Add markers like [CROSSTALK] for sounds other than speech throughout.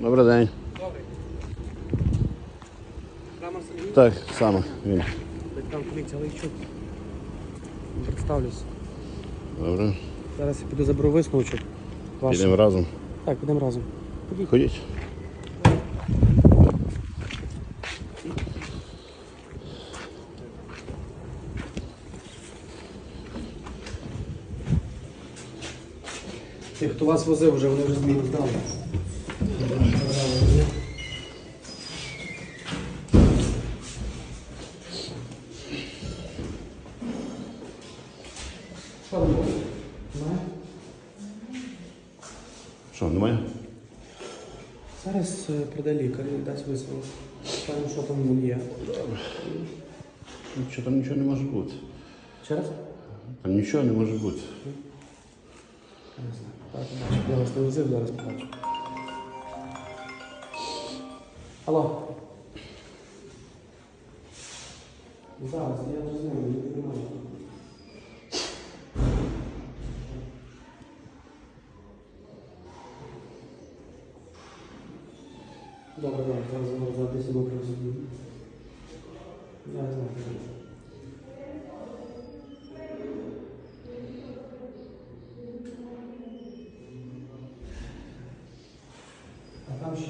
Добрий день. Добрий. Крамар Сергій, Так, саме він. батькам поліція Лейчук. Представлюсь. Добре. Зараз я піду заберу висновчик. Ваш. Підемо разом. Так, підемо разом. Ходіть. Тих, хто вас возив, вже вони вже зміну здали. Що там було? Немає? Що, немає? Зараз е, прийде лікар і дасть висновок. Скажемо, що там є. Що там нічого не може бути. Ще раз? Там нічого не може бути. Я не знаю. Так, бачу. Я вас не возив, зараз побачу. Алло. Зараз, я не знаю, не піднімаю.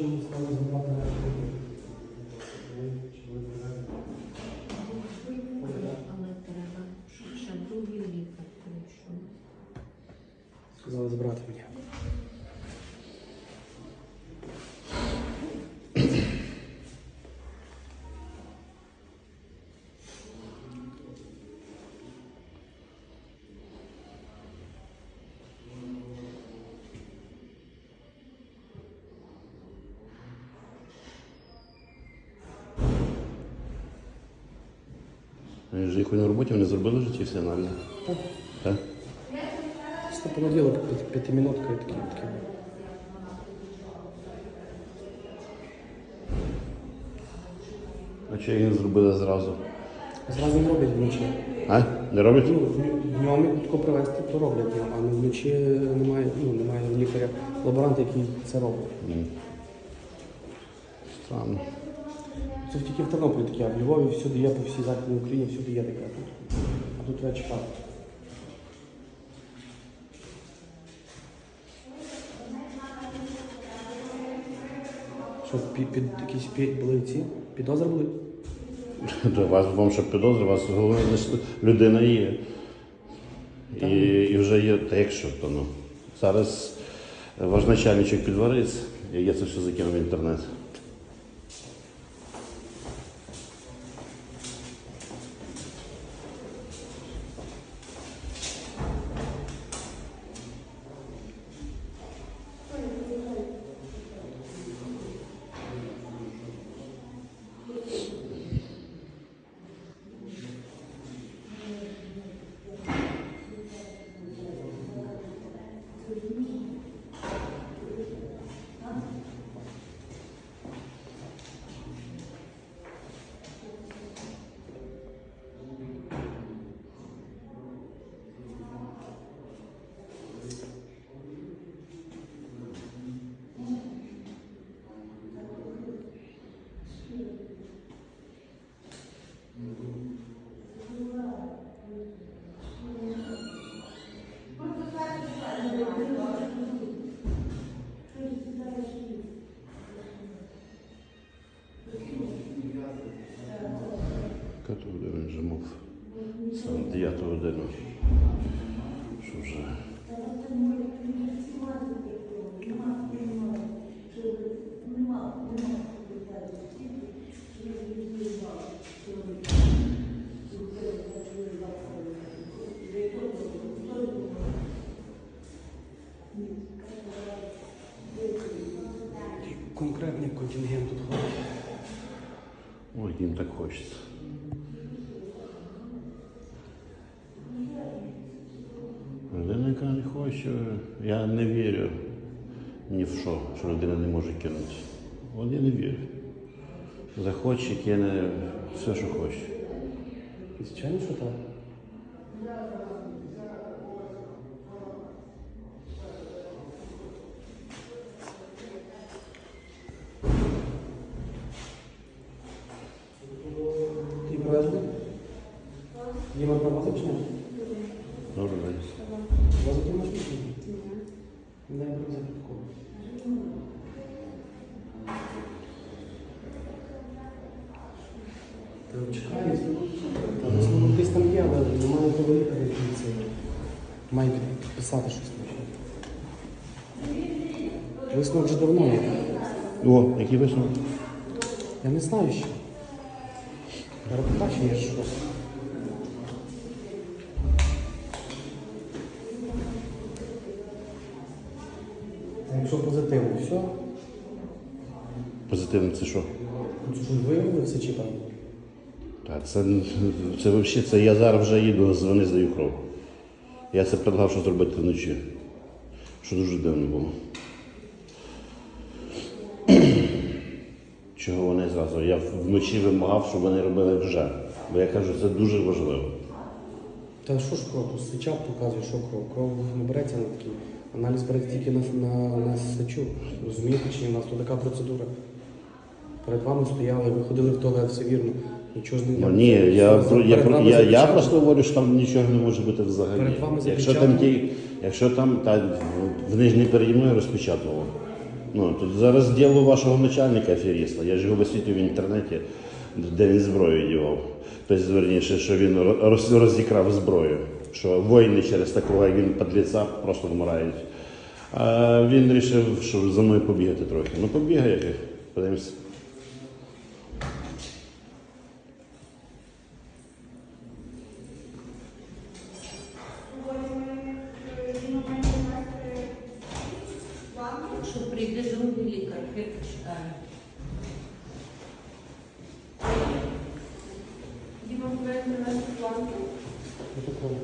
Мені сказали забрати на Але треба, щоб ще другий лікар прийшов. Сказали забрати мені. Він же якої на роботі вони зробили вже ці всі аналізи. Так. Так? П'яти- п'ятимінутка і такі. такі. А чи їх не зробили зразу? Зразу не роблять вночі. А? Не роблять? Ну, днем тако привезти, то роблять днем, а вночі немає, ну, немає лікаря, лаборанта, який це робить. Странно. Це тільки в Тернополі таке, а в Львові всюди є, по всій Західній Україні, всюди є таке. Тут, а тут треба чекати. Що, під, під якісь під, були ці підозри були? [LAUGHS] До вас вам ще підозри, у вас головне лише людина є. І, і вже є, та якщо то ну. Зараз ваш начальничок підвариться, і я це все закинув в інтернет. Саме 9 годину. Що вже? Конкретний контингент тут ходить. Ой, їм так хочеться. що я не вірю ні в що, що людина не може кинути. От я не вірю. Захоче, кине все, що хоче. І звичайно, що так. Ти повезли? Є вам проводити чи ні? Та чекаю. Та ну, десь там є, але немає того лікаря, який це має підписати щось. Висновок вже давно є. О, який висновок? Я не знаю ще. Репортаж є що. А Якщо позитивно, все. Позитивне це що? Ну, це виявили все чи там? Так, це, це взагалі, це я зараз вже їду, дзвони, здаю кров. Я це предлагав, що зробити вночі. Що дуже дивно було. [CLEARS THROAT] Чого вони зразу? Я вночі вимагав, щоб вони робили вже. Бо я кажу, це дуже важливо. Та що ж кров? Тут свіча показує, що кров. Кров не береться на такий. Аналіз береться тільки на, на, на сечу. Розумієте, чи? У нас тут така процедура. Перед вами стояли, ви ходили в туалет, все вірно. Нічого не Ну, ні, я, про- я, вами я, я просто говорю, що там нічого не може бути взагалі. Перед вами якщо там запечатано. ті, якщо там та, вони ж не переді мною розпечатували. Ну, тут зараз діло вашого начальника аферіста. Я ж його висвітлюю в інтернеті, де він зброю дівав. Тобто, верніше, що він роз, розікрав зброю. Що воїни через такого, як він подліця, просто вмирають. А він вирішив, що за мною побігати трохи. Ну побігає, подивимося. Другий лікар, хай почекає. Діма повинен привезти планку. Протокол.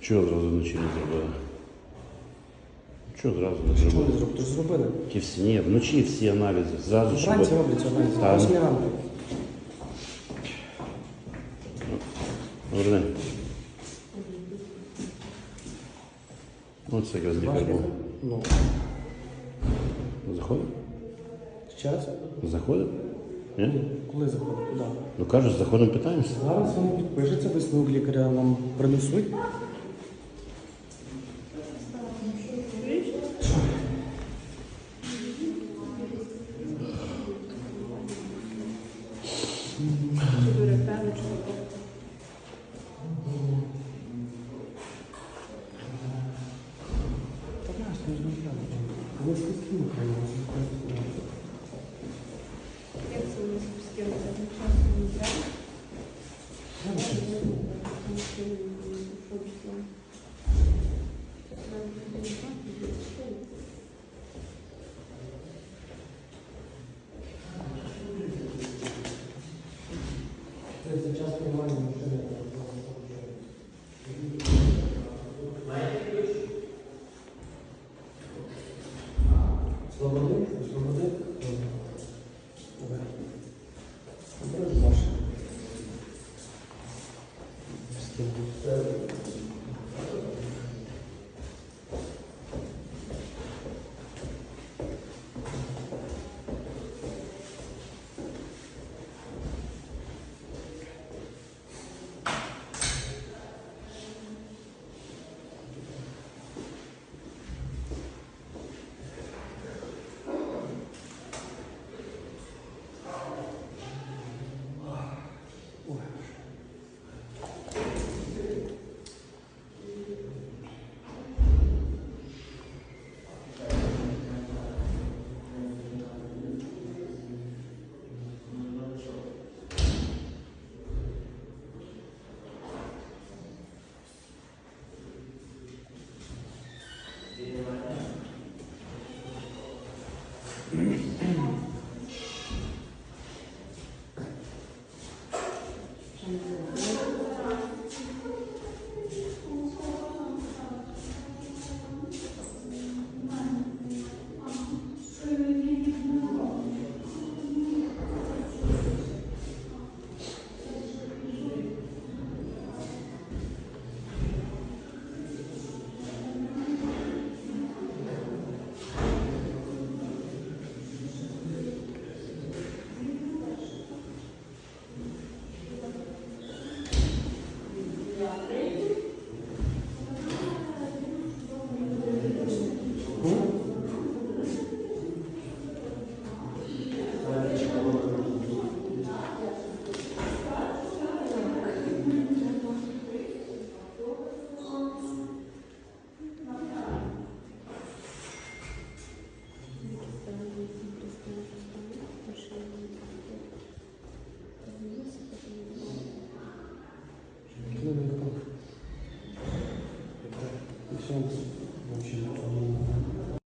Чого одразу вночі не зробили? Чого одразу не Що зробили? вони зробили? Тож зробили. Ті всі, ні, вночі всі аналізи. Зразу, щоб... Вранці роблять аналіз. Так. Восьмій ранку. Добрий день. Оце якраз лікар був. Ну, Заходив? ще раз? Заходив? Ні? Коли заходить? Куди? Ну кажуть, заходимо, питаємося. Зараз вони підпишеться, висновок лікаря нам принесуть. Сейчас час что машини.